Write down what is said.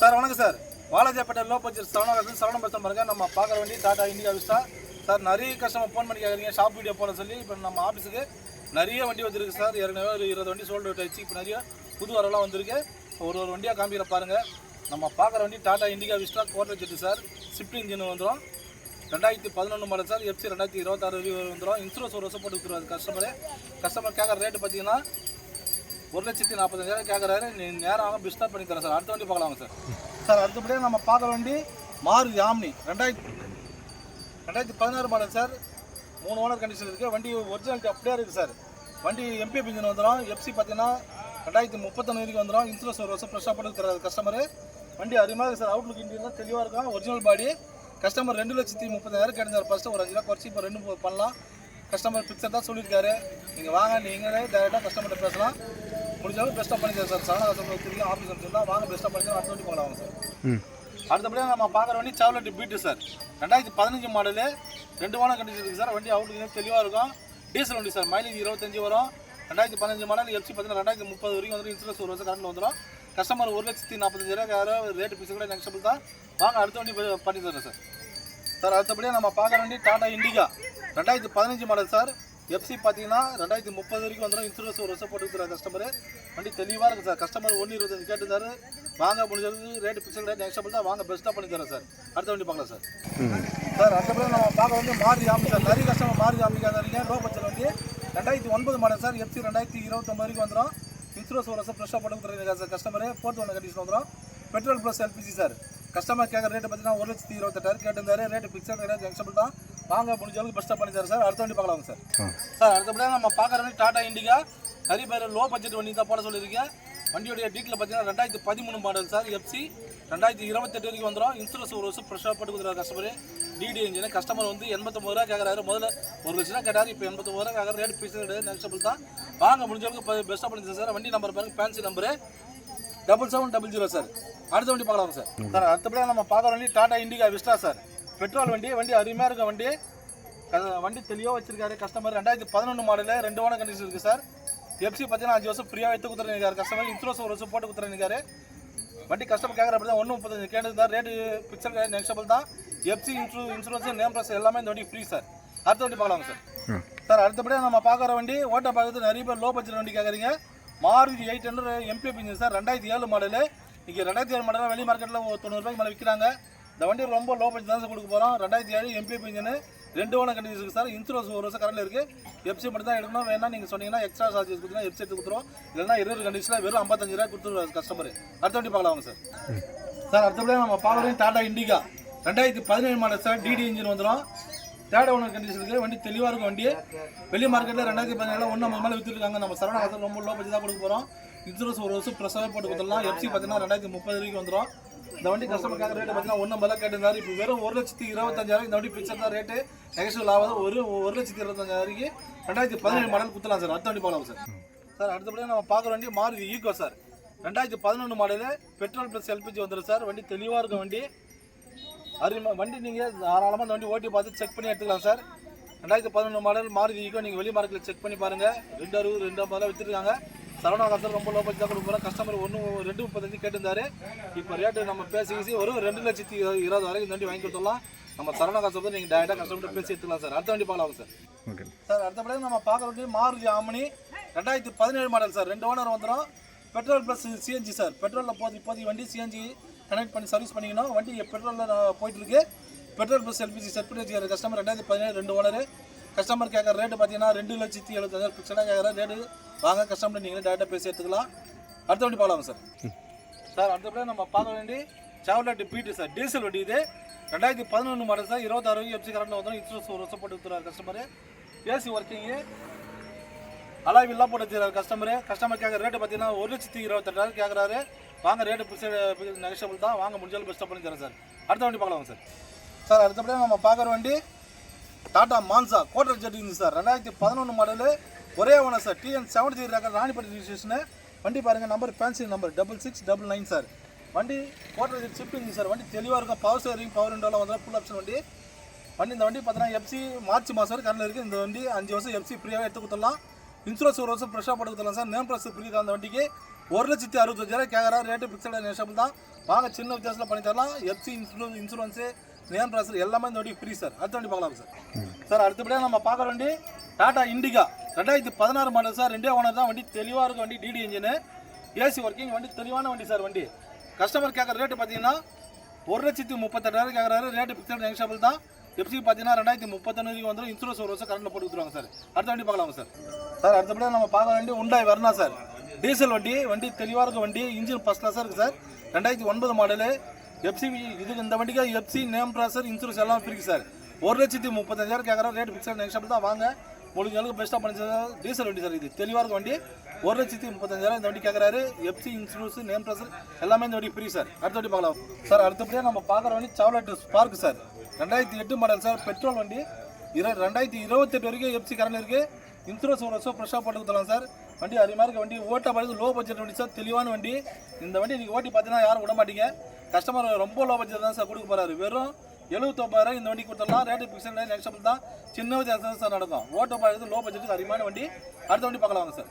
Sir வணக்கம் sir. Walajapet low budget Saravana Saravanam bus பாருங்கள் நம்ம பார்க்குற வண்டி டாடா இண்டிகா விஸ்டா. சார் நிறைய கஸ்டமர் ஃபோன் பண்ணி கேட்குறீங்க ஷாப் வீடியோ போட சொல்லி இப்போ நம்ம ஆஃபீஸுக்கு நிறைய வண்டி வந்திருக்கு சார். ஏற்கனவே ஒரு இருபது வண்டி சோல்டு அவுட் ஆயிடுச்சு. இப்போ நிறைய புது வரலாம் வந்திருக்கு. ஒரு ஒரு வண்டியாக காமிக்கிற பாருங்கள் நம்ம பார்க்குற வண்டி Tata Indica Vista Quadrajet sir. Swift engine வந்துடும் ரெண்டாயிரத்தி பதினொன்று மாடல் சார். எஃப்சி ரெண்டாயிரத்தி இருபத்தாறு வந்துடும் இன்சூரன்ஸ் ஒரு வருஷம் போட்டு கொடுத்துருவாரு கஸ்டமரு கஸ்டமர் கேட்குற ரேட்டு பார்த்தீங்கன்னா ஒரு லட்சத்தி நாற்பத்தஞ்சாயிரம் கேட்குறாரு நீ நேரம் ஆகும் பிஸ்டாப் பண்ணி தரேன் சார் அடுத்த வண்டி பார்க்கலாமா சார். சார் அடுத்தபடியாக நம்ம பார்க்குற வண்டி மாறு ஆம்னி. ரெண்டாயிரத்தி ரெண்டாயிரத்தி பதினாறு மாடல் சார் மூணு ஓனர் கண்டிஷன் இருக்குது வண்டி ஒரிஜினாலிட்டி அப்படியே இருக்குது சார் வண்டி எம்பி இன்ஜின் வந்துடும் எஃப்சி பார்த்தீங்கன்னா ரெண்டாயிரத்தி முப்பத்தொன்று வரைக்கும் வந்துடும் இன்சூரன்ஸ் ஒரு வருஷம் ஃப்ரெஷ்ஷாக போட்டு தராது கஸ்டமரு வண்டி அருமையாக இருக்குது சார் அவுட்லுக் இன்டீரியர் தெளிவாக இருக்கும். ஒரிஜினல் பாடி கஸ்டமர் ரெண்டு லட்சத்தி முப்பதாயிரம் கிடைச்சார் ஃபஸ்ட்டு ஒரு அஞ்சு ரூபா குறைச்சி இப்போ ரெண்டு மூணு பண்ணலாம். கஸ்டமர் பிக்சர் தான் சொல்லியிருக்காரு. நீங்கள் வாங்க நீங்களே டேரெக்டாக கஸ்டமர்கிட்ட பேசலாம். முடிஞ்சாலும் பெஸ்ட்டாக பண்ணி தரேன் சார் சரணா கஸ்டமர் தெரியும் ஆஃபீஸ் வச்சுருந்தா வாங்க பெஸ்ட்டாக பண்ணி தரேன் அடுத்த வண்டி போகலாம் வாங்க சார் அடுத்தபடியாக நம்ம பார்க்குற வண்டி சாவ்லெட் பீட்டு சார் ரெண்டாயிரத்தி பதினஞ்சு மாடலு ரெண்டு வாரம் கண்டிஷன் இருக்குது சார் வண்டி அவுட்டுக்கு தெளிவாக இருக்கும். டீசல் வண்டி சார் மைலேஜ் இருபத்தஞ்சு வரும். ரெண்டாயிரத்தி பதினஞ்சு மாடல் எஃப்சி பார்த்தீங்கன்னா ரெண்டாயிரத்தி முப்பது வரைக்கும் வந்துடும் இன்சூரன்ஸ் ஒரு வருஷம் கரண்ட் வந்துடும் கஸ்டமர் ஒரு லட்சத்தி நாற்பத்தஞ்சு ரூபா ரேட்டு பீஸ் கூட நெக்ஸ்டபிள் தான். வாங்க அடுத்த வண்டி பண்ணி தரேன் சார் சார் அடுத்தபடியாக நம்ம பார்க்குற வண்டி டாடா இண்டிகா ரெண்டாயிரத்தி பதினஞ்சு மாடல் சார் எஃப்சி பார்த்தீங்கன்னா ரெண்டாயிரத்தி முப்பது வரைக்கும் வந்துடும் இன்சூரன்ஸ் ஒரு வருஷம் போட்டு கஸ்டமர் வண்டி தெளிவாக இருக்குது சார் கஸ்டமர் ஒன்று இருபத்தஞ்சு கேட்டுருந்தாரு. வாங்க முடிஞ்சது ரேட்டு பிக்சல் ரேட் நெக்ஸ்ட் தான் வாங்க பெஸ்ட்டாக பண்ணி தரேன் சார் அடுத்த வண்டி பார்க்கலாம் சார் சார் அடுத்த பிறகு நம்ம பார்க்க வந்து மாறி ஆமி நிறைய கஸ்டமர் மாறி ஆமிக்கா இருக்கீங்க. லோ பட்சத்தில் வந்து ரெண்டாயிரத்தி ஒன்பது மாடல் சார் எஃப்சி ரெண்டாயிரத்தி இருபத்தொம்பது வரைக்கும் வந்துடும் இன்சூரன்ஸ் ஒரு வருஷம் ஃப்ரெஷ்ஷாக போட்டு சார் கஸ்டமர் போர்த்து ஒன்று கண்டிஷன் வந்துடும் petrol plus LPG sir customer கேட்குற ரேட்டு பார்த்தீங்கன்னா ஒரு லட்சத்தி இருபத்தெட்டாயிரம் கேட்டிருந்தாரு. ரேட்டு பிக்சர் ரேட் நெக்ஸ்ட் தான். வாங்க முடிஞ்ச அளவுக்கு பெஸ்ட்டாக பண்ணி தரேன் சார். அடுத்த வண்டி பார்க்கலாம் சார். சார் அடுத்தபடியாக நம்ம பார்க்குற வண்டி டாடா இண்டிகா நிறைய பேர் லோ பட்ஜெட் வண்டி தான் போட சொல்லியிருக்கேன். வண்டியோடைய டீட்டில் பார்த்தீங்கன்னா ரெண்டாயிரத்தி பதிமூணு மாடல் சார். எஃப்சி ரெண்டாயிரத்தி இருபத்தெட்டு வரைக்கும் வந்துடும் இன்சூரன்ஸ் ஒரு வருஷம் ஃப்ரெஷ்ஷாக போட்டு கொடுக்குறாரு கஸ்டமர் டிடி இன்ஜின் கஸ்டமர் வந்து எண்பத்தொம்பது ரூபா கேட்குறாரு முதல்ல ஒரு லட்சம் ரூபா கேட்டார். இப்போ எண்பத்தொம்பது ரூபா கேட்குற ரேட் பீஸ் கிடையாது. நெக்ஸ்டபிள் தான். வாங்க முடிஞ்ச அளவுக்கு பெஸ்ட்டாக பண்ணி சார். வண்டி நம்பர் பாருங்க. Fancy number double seven double zero sir. அடுத்த வண்டி பார்க்கலாம் சார். சார் அடுத்தபடியாக நம்ம பார்க்குற வண்டி Tata Indica Vista sir. Petrol வண்டி வண்டி அருமையாக இருக்க வண்டி. வண்டி தெளிவாக வச்சிருக்காரு கஸ்டமர் ரெண்டாயிரத்தி பதினொன்று மாடலு ரெண்டு வாரம் கண்டிஷன் இருக்குது சார். எஃப்சி பார்த்தீங்கன்னா அஞ்சு வருஷம் ஃப்ரீயாக எடுத்து கொடுத்துருக்காரு கஸ்டமர் இன்சூரன்ஸ் ஒரு வருஷம் போட்டு கொடுத்துருக்காரு. வண்டி கஸ்டமர் கேட்குற அப்படி தான் ஒன்று முப்பத்தஞ்சு கேட்டு ரேட்டு பிக்சர் நெக்ஸ்டபிள் தான். எஃப்சி இன்சூ இன்சூரன்ஸ் நேம் ப்ளஸ் எல்லாமே இந்த வண்டி ஃப்ரீ சார். அடுத்த வண்டி பார்க்கலாம் சார்? சார் அடுத்தபடியாக நம்ம பார்க்குற வண்டி ஓட்ட பார்க்கறது நிறைய பேர் லோ பட்ஜெட் வண்டி கேட்குறீங்க Maruti eight hundred MPF engine sir. ரெண்டாயிரத்தி ஏழு மாடலு இங்கே ரெண்டாயிரத்தி ஏழு மாடல் வெளி மார்க்கெட்டில் தொண்ணூறுபாய்க்கு மேலே விற்கிறாங்க இந்த வண்டி ரொம்ப லோ பட்ஜெட் தான் சார் கொடுக்க போகிறோம் ரெண்டாயிரத்தி ஏழு எம்பிஎஃப் இன்ஜினு ரெண்டு ஓன கண்டிஷன் இருக்குது சார் இன்சூரன்ஸ் ஒரு வருஷம் கரண்டில் இருக்குது எஃப்சி மட்டும் தான் எடுக்கணும். வேணா நீங்கள் சொன்னீங்கன்னா எக்ஸ்ட்ரா சார்ஜஸ் கொடுத்தீங்கன்னா எஃப்சி எடுத்து கொடுத்துருவோம். இல்லைன்னா இருபது கண்டிஷனில் வெறும் ஐம்பத்தஞ்சு ரூபா கொடுத்துருவோம் கஸ்டமர் அடுத்த வண்டி பார்க்கலாம் சார் சார் அடுத்தபடியாக நம்ம பார்க்குறோம் டாடா இண்டிகா ரெண்டாயிரத்தி பதினேழு மாடல் சார் டிடி இன்ஜின் வந்துடும் தேர்ட் ஓனர் கண்டிஷன் இருக்குது வண்டி தெளிவாக இருக்கும் வண்டி. வெளி மார்க்கெட்டில் ரெண்டாயிரத்தி பதினேழு ஒன்று நம்ம மேலே விற்றுருக்காங்க நம்ம சரவணா ரொம்ப லோ பட்ஜெட் தான் கொடுக்க போகிறோம் இன்சூரன்ஸ் ஒரு வருஷம் ப்ரெஸ்ஸாகவே போட்டு கொடுத்துடலாம். எஃப்சி பார்த்தீங்கன்னா ரெண்டாயிரத்தி முப்பது வரைக்கும் வந்துடும் இந்த வண்டி கஸ்டமர் கேட்குற ரேட்டு பார்த்தீங்கன்னா ஒன்றும் மேலே கேட்டிருந்தாரு இப்போ வெறும் ஒரு லட்சத்தி இருபத்தஞ்சாயிரம் இந்த வண்டி பிக்சர் தான் ரேட்டு நெகஸ்டிவ் ஆகாது ஒரு ஒரு லட்சத்தி இருபத்தஞ்சாயிரக்கு ரெண்டாயிரத்தி பதினேழு மாடல் குத்தலாம் சார் அடுத்த வண்டி போகலாம் சார் சார் அடுத்தபடியாக நம்ம பார்க்குற வண்டி மாறுதி ஈகோ சார் ரெண்டாயிரத்தி பதினொன்று மாடலு பெட்ரோல் ப்ளஸ் எல்பிஜி வந்துடும் சார் வண்டி தெளிவாக இருக்கும் வண்டி. அருமை வண்டி நீங்கள் தாராளமாக இந்த வண்டி ஓட்டி பார்த்து செக் பண்ணி எடுத்துக்கலாம் சார் ரெண்டாயிரத்தி பதினொன்று மாடல் மாறுதி ஈகோ நீங்கள் வெளி மார்க்கெட்டில் செக் பண்ணி பாருங்கள் ரெண்டு அறுபது ரெண்டு ஐம்பது விற்றுருக்காங்க சரவணா ரொம்ப லோ பட்ஜெட் தான் கொடுக்க போகிறோம் கஸ்டமர் ஒன்று ரெண்டு முப்பத்தஞ்சு கேட்டிருந்தாரு. இப்போ ரேட்டு நம்ம பேசி பேசி ஒரு ரெண்டு லட்சத்தி இருபது வரைக்கும் வண்டி வாங்கி கொடுத்துடலாம். நம்ம சரவணா காசை வந்து நீங்கள் டேரெக்டாக கஸ்டமர்கிட்ட பேசி எடுத்துக்கலாம் சார் அடுத்த வண்டி பார்க்கலாம் சார் ஓகே. சார் அடுத்தபடி நம்ம பார்க்குற வண்டி மாருதி ஆமணி ரெண்டாயிரத்தி பதினேழு மாடல் சார் ரெண்டு ஓனர் வந்துடும் பெட்ரோல் ப்ளஸ் சிஎன்ஜி சார் பெட்ரோலில் போதி இப்போதைக்கு வண்டி சிஎன்ஜி கனெக்ட் பண்ணி சர்வீஸ் பண்ணிக்கணும். வண்டி பெட்ரோலில் போயிட்டு இருக்கு. பெட்ரோல் ப்ளஸ் எல்பிஜி செட் பண்ணி வச்சுக்கிற கஸ்டமர் ரெண்டாயிரத்தி பதினேழு ரெண்டு ஓனர் கஸ்டமர் கேட்குற ரேட்டு பார்த்தீங்கன்னா ரெண்டு லட்சத்தி எழுபத்தஞ்சாயிரம் ஃபிக்ஸடாக கேட்குற ரேட்டு வாங்க கஸ்டமர் நீங்களே டேரெக்டாக பேசி எடுத்துக்கலாம். அடுத்த வண்டி பார்க்கலாம் சார் சார் அடுத்தபடியாக நம்ம பார்க்க வேண்டி சாவலாட்டு பீட்டு சார் டீசல் வண்டி இது. ரெண்டாயிரத்தி பதினொன்று மாடல் சார் இருபத்தாறு எஃப்சி கரண்ட் வந்துடும் இன்சூரன்ஸ் ஒரு வருஷம் போட்டு கஸ்டமர் ஏசி ஒர்க்கிங்கு அலாவில்லாம் போட்டு வச்சுருக்காரு கஸ்டமரு கஸ்டமர் கேட்குற ரேட்டு பார்த்தீங்கன்னா ஒரு லட்சத்தி இருபத்தெட்டாயிரம் கேட்குறாரு வாங்க ரேட்டு நெகஷபிள் தான். வாங்க முடிஞ்சாலும் பெஸ்ட்டாக பண்ணி தரேன் சார் அடுத்த வண்டி பார்க்கலாம் சார் சார் அடுத்தபடியாக நம்ம பார்க்குற வண்டி டாடா மான்சா கோட்டர் ஜெட் இருந்து சார் ரெண்டாயிரத்தி பதினொன்று மாடலு ஒரே ஒன்று sir TN seven three record Ranipet registration வண்டி பாருங்கள் number fancy number double six double nine sir வண்டி கோட்டர் ஜெட் ஷிஃப்ட் சார் வண்டி தெளிவாக இருக்கும். பவர் ஸ்டேரிங் பவர் விண்டோலாம் வந்து ஃபுல் ஆப்ஷன் வண்டி. வண்டி இந்த வண்டி பார்த்தீங்கன்னா எஃப்சி மார்ச் மாதம் வரை கரண்டில் இருக்குது இந்த வண்டி அஞ்சு வருஷம் எஃப்சி ஃப்ரீயாக எடுத்து கொடுத்துடலாம். இன்சூரன்ஸ் ஒரு வருஷம் ஃப்ரெஷ்ஷாக போட்டு கொடுத்துடலாம் சார் நேம் ப்ளஸ் ஃப்ரீ தான் அந்த வண்டிக்கு. ஒரு லட்சத்தி அறுபத்தஞ்சாயிரம் கேட்குறாரு ரேட்டு பிக்சட் நேஷம் தான். வாங்க சின்ன வித்தியாசத்தில் பண்ணி தரலாம். எஃப்சி இன்சூரன்ஸ் இன்சூரன்ஸு நேம் ப்ராசர் எல்லாமே இந்த வண்டி ஃப்ரீ சார் அடுத்த வண்டி பார்க்கலாம் சார் சார் அடுத்தபடியாக நம்ம பார்க்குற வண்டி டாடா இண்டிகா ரெண்டாயிரத்தி பதினாறு மாடல் சார் ரெண்டே ஓனர் தான். வண்டி தெளிவாக இருக்கும் வண்டி டிடி இன்ஜினு ஏசி ஒர்க்கிங் வண்டி தெளிவான வண்டி சார் வண்டி. கஸ்டமர் கேட்குற ரேட்டு பார்த்தீங்கன்னா ஒரு லட்சத்தி முப்பத்தெட்டாயிரம் கேட்குறாரு ரேட்டு பிக்சட் நெக்ஸ்டபிள் தான். எஃப்சி பார்த்தீங்கன்னா ரெண்டாயிரத்தி முப்பத்தொன்னு வந்துடும் இன்சூரன்ஸ் ஒரு வருஷம் கரண்டில் போட்டு கொடுத்துருவாங்க சார் அடுத்த வண்டி பார்க்கலாம் சார் சார் அடுத்தபடியாக நம்ம பார்க்குற வண்டி உண்டாய் வரணா சார் டீசல் வண்டி வண்டி தெளிவாக இருக்க வண்டி இன்ஜின் ஃபஸ்ட் கிளாஸாக இருக்குது சார். ரெண்டாயிரத்தி ஒன்பது மாடலு எஃப்சி இது இந்த வண்டிக்கு எஃப்சி நேம் ப்ராசர் இன்சூரன்ஸ் எல்லாம் ஃப்ரீ சார். ஒரு லட்சத்தி முப்பத்தஞ்சாயிரம் கேட்குற ரேட் ஃபிக்ஸட் நெக்ஸ்ட் தான் வாங்க. முடிஞ்ச அளவுக்கு பெஸ்ட்டாக பண்ணி டீசல் வண்டி சார் இது தெளிவாக இருக்க வண்டி. ஒரு லட்சத்தி முப்பத்தஞ்சாயிரம் இந்த வண்டி கேட்குறாரு எஃப்சி இன்சூரன்ஸ் நேம் ப்ராசர் எல்லாமே இந்த வண்டி ஃப்ரீ சார். அடுத்த வண்டி பார்க்கலாம். சார் அடுத்தபடியாக நம்ம பார்க்குற வண்டி சாவ்லெட் ஸ்பார்க் சார். ரெண்டாயிரத்தி எட்டு மாடல் சார் பெட்ரோல் வண்டி. இரு ரெண்டாயிரத்தி இருபத்தெட்டு வரைக்கும் எஃப்சி கரண்ட் இருக்குது இன்சூரன்ஸ் ஒரு வருஷம் ஃப்ரெஷ்ஷாக போட்டு கொடுத்துலாம் சார். வண்டி அருமையாக இருக்க. வண்டி ஓட்ட பார்த்து லோ பட்ஜெட் வண்டி சார் தெளிவான வண்டி. இந்த வண்டி நீங்கள் ஓட்டி பார்த்தீங்கன்னா யாரும் விட மாட்டீங்க. கஸ்டமர் ரொம்ப லோ பட்ஜெட் தான் சார் கொடுக்க போகிறாரு வெறும் எழுபத்தொம்பதாயிரம் இந்த வண்டி கொடுத்துடலாம் ரேட்டு பிக்சட் நெக்ஸ்ட் தான். சின்ன வித்தியாசம் சார் நடக்கும். ஓட்ட பார்த்து லோ பட்ஜெட்டுக்கு அதிகமான வண்டி. அடுத்த வண்டி பார்க்கலாம் வாங்க சார்